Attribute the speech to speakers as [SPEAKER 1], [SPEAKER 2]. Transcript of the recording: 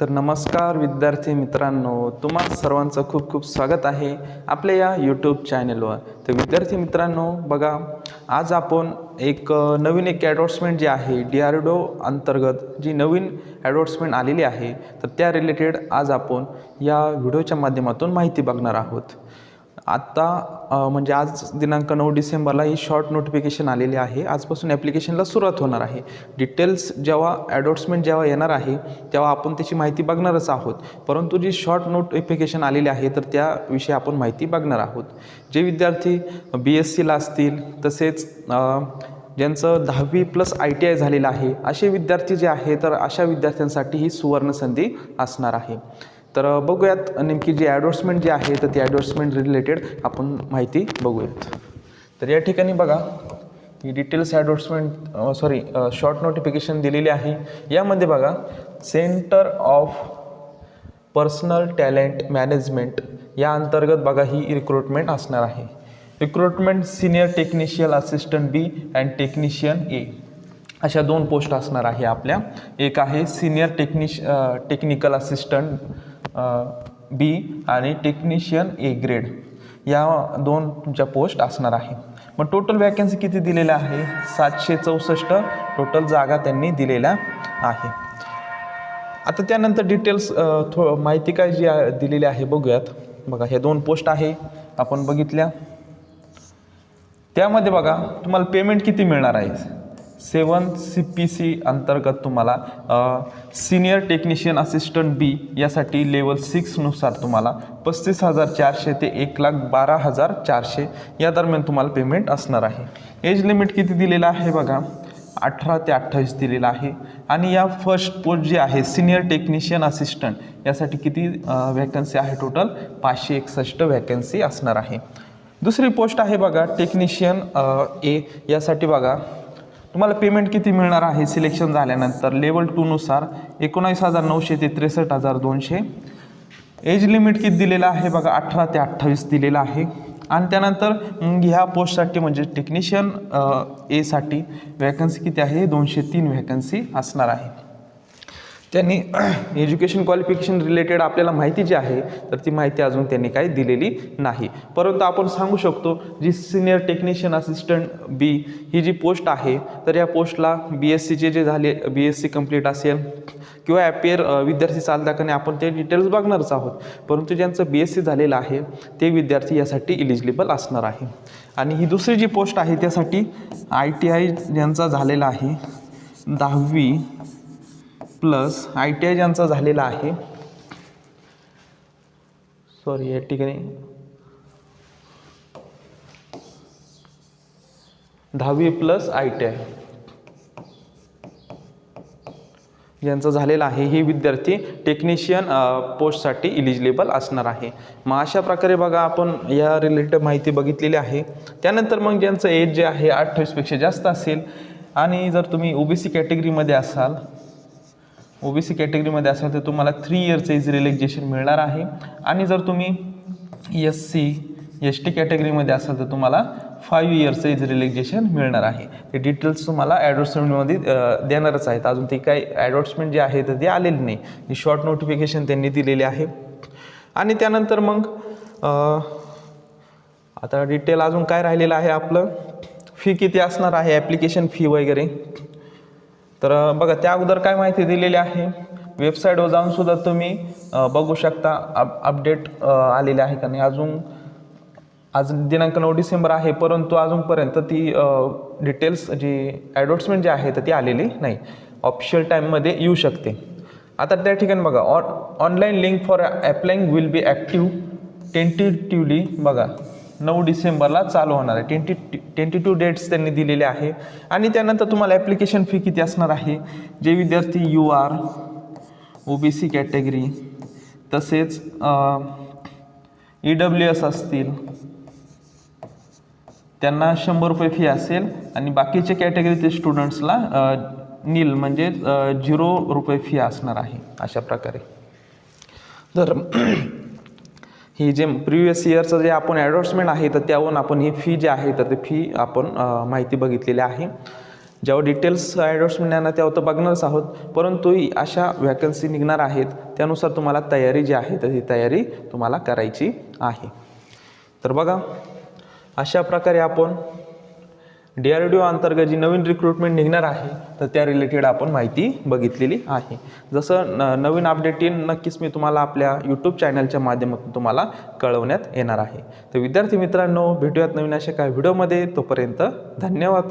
[SPEAKER 1] तर नमस्कार विद्यार्थी मित्रांनो तुम्हा सर्वांचं खूप खूप स्वागत आहे आपल्या या यूट्यूब चॅनलवर तर विद्यार्थी मित्रांनो बघा आज आपण एक नवीन एक ॲडव्हर्टमेंट जी आहे डी आर डो अंतर्गत जी नवीन ॲडव्हर्टमेंट आलेली आहे तर त्या रिलेटेड आज आपण या व्हिडिओच्या माध्यमातून माहिती बघणार आहोत. आत्ता म्हणजे आज दिनांक नऊ डिसेंबरला ही शॉर्ट नोटिफिकेशन आलेली आहे. आजपासून ॲप्लिकेशनला सुरुवात होणार आहे. डिटेल्स जेव्हा ॲडव्हर्टमेंट जेव्हा येणार आहे तेव्हा आपण त्याची माहिती बघणारच आहोत. परंतु जी शॉर्ट नोटिफिकेशन आलेली आहे तर त्याविषयी आपण माहिती बघणार आहोत. जे विद्यार्थी बी एस सीला असतील तसेच ज्यांचं दहावी प्लस आय टी आय झालेलं आहे असे विद्यार्थी जे आहे तर अशा विद्यार्थ्यांसाठी ही सुवर्णसंधी असणार आहे. तर बघूयात नेमकी जी ॲडव्हर्समेंट जी आहे तर ती ॲडव्हर्समेंट रिलेटेड आपण माहिती बघूयात. तर या ठिकाणी बघा ही details advertisement sorry short notification दिलेली आहे. यामध्ये बघा centre of personal talent management या अंतर्गत बघा ही रिक्रुटमेंट असणार आहे. Recruitment senior technical assistant B and technician A अशा दोन पोस्ट असणार आहे आपल्या. एक आहे सिनियर टेक्निश टेक्निकल असिस्टंट बी आणि टेक्निशियन ए ग्रेड या दोन तुमच्या पोस्ट असणार आहे. मग टोटल वॅकन्सी किती दिलेल्या आहे? सातशे चौसष्ट टोटल जागा त्यांनी दिलेल्या आहे. आता त्यानंतर डिटेल्स थो माहिती काय जी दिलेली आहे बघूयात. बघा हे दोन पोस्ट आहे. आपण बघितल्या. त्यामध्ये बघा तुम्हाला पेमेंट किती मिळणार आहे? सेवन सी पी सी अंतर्गत तुम्हाला सिनियर टेक्निशियन असिस्टंट बी यासाठी लेवल सिक्सनुसार तुम्हाला पस्तीस हजार चारशे ते एक लाख बारा हजार चारशे या दरम्यान तुम्हाला पेमेंट असणार आहे. एज लिमिट किती दिलेलं आहे बघा? अठरा ते अठ्ठावीस दिलेला आहे. आणि या फर्स्ट पोस्ट जी आहे सिनियर टेक्निशियन असिस्टंट यासाठी किती व्हॅकन्सी आहे टोटल पाचशे एकसष्ट व्हॅकन्सी असणार आहे. दुसरी पोस्ट आहे बघा टेक्निशियन ए यासाठी बघा तुम्हाला पेमेंट किती मिळणार आहे? सिलेक्शन झाल्यानंतर लेवल टूनुसार एकोणावीस हजार नऊशे ते त्रेसष्ट हजार दोनशे. एज लिमिट किती दिलेलं आहे? बघा अठरा ते अठ्ठावीस दिलेलं आहे. आणि त्यानंतर ह्या पोस्टसाठी म्हणजे टेक्निशियन एसाठी व्हॅकन्सी किती आहे? दोनशे तीन व्हॅकन्सी असणार आहे. त्यांनी एज्युकेशन क्वालिफिकेशन रिलेटेड आपल्याला माहिती जी आहे तर ती माहिती अजून त्यांनी काही दिलेली नाही. परंतु आपण सांगू शकतो जी सिनियर टेक्निशियन असिस्टंट बी ही जी पोस्ट आहे तर या पोस्टला बी एस सीचे जे झाले बी एस सी कंप्लीट असेल किंवा ॲपियर विद्यार्थी चालता का नाही आपण ते डिटेल्स बघणारच आहोत. परंतु ज्यांचं बी एस सी झालेलं आहे ते विद्यार्थी यासाठी इलिजिबल असणार आहे. आणि ही दुसरी जी पोस्ट आहे त्यासाठी आय टी आय ज्यांचा झालेला आहे दहावी प्लस आय टी आय ज्यांचा झालेला आहे. सॉरी या ठिकाणी. दहावी प्लस आय टी आय. ज्यांचं झालेलं आहे हे विद्यार्थी टेक्निशियन पोस्टसाठी इलिजिबल असणार आहे. मग अशा प्रकारे बघा आपण या रिलेटेड माहिती बघितलेली आहे. त्यानंतर मग ज्यांचं एज जे आहे अठ्ठावीसपेक्षा जास्त असेल. आणि जर तुम्ही ओ बी सी कॅटेगरीमध्ये असाल ओ बी सी कॅटेगरीमध्ये असाल तर तुम्हाला थ्री इयरचं इज रिलॅक्झेशन मिळणार आहे. आणि जर तुम्ही एस सी एस टी कॅटेगरीमध्ये असाल तर तुम्हाला फाईव्ह इयरचं इज रिलॅक्झेशन मिळणार आहे. ते डिटेल्स तुम्हाला ॲडव्हर्समेंटमध्ये देणारच आहेत. अजून ते काही ॲडव्हर्टमेंट जे आहे तर ते आलेली नाही. ही शॉर्ट नोटिफिकेशन त्यांनी दिलेली आहे. आणि त्यानंतर मग आता डिटेल अजून काय राहिलेलं आहे आपलं? फी किती असणार आहे? ॲप्लिकेशन फी वगैरे? तर बघा त्या अगोदर काय माहिती दिलेली आहे? वेबसाईटवर जाऊन सुद्धा तुम्ही बघू शकता अप अपडेट आलेले आहे का नाही. अजून आज दिनांक नऊ डिसेंबर आहे परंतु अजूनपर्यंत ती डिटेल्स जी ॲडव्हर्टमेंट जी आहे तर ती आलेली नाही. ऑफिशियल टाईममध्ये येऊ शकते. आता त्या ठिकाणी बघा on online link for applying will be active tentatively बघा नऊ डिसेंबरला चालू होणार आहे. टेंटी टेंटी टू डेट्स त्यांनी दिलेले आहे. आणि त्यानंतर तुम्हाला ॲप्लिकेशन फी किती असणार आहे? जे विद्यार्थी U R O B C category तसेच ई डब्ल्यू एस असतील त्यांना शंभर रुपये फी असेल. आणि बाकीचे कॅटेगरीचे स्टुडंट्सला नील म्हणजे झिरो रुपये फी असणार आहे. अशा प्रकारे. तर ही जे प्रिव्हियस इयरचं जे आपण ॲडव्हर्समेंट आहे तर त्यावरून आपण ही फी जी आहे तर ती फी आपण माहिती बघितलेली आहे. जेव्हा डिटेल्स ॲडव्हर्टमेंट येणार तेव्हा तर बघणारच आहोत. परंतुही अशा व्हॅकन्सी निघणार आहेत त्यानुसार तुम्हाला तयारी जी आहे तर ही तयारी तुम्हाला करायची आहे. तर बघा अशा प्रकारे आपण डी आर डी ओ अंतर्गत जी नवीन रिक्रुटमेंट निघणार आहे तर त्या रिलेटेड आपण माहिती बघितलेली आहे. जसं न नवीन अपडेट येईल नक्कीच मी तुम्हाला आपल्या यूट्यूब चॅनलच्या माध्यमातून तुम्हाला कळवण्यात येणार आहे. तर विद्यार्थी मित्रांनो भेटूयात नवीन अशा काही व्हिडिओमध्ये तोपर्यंत धन्यवाद.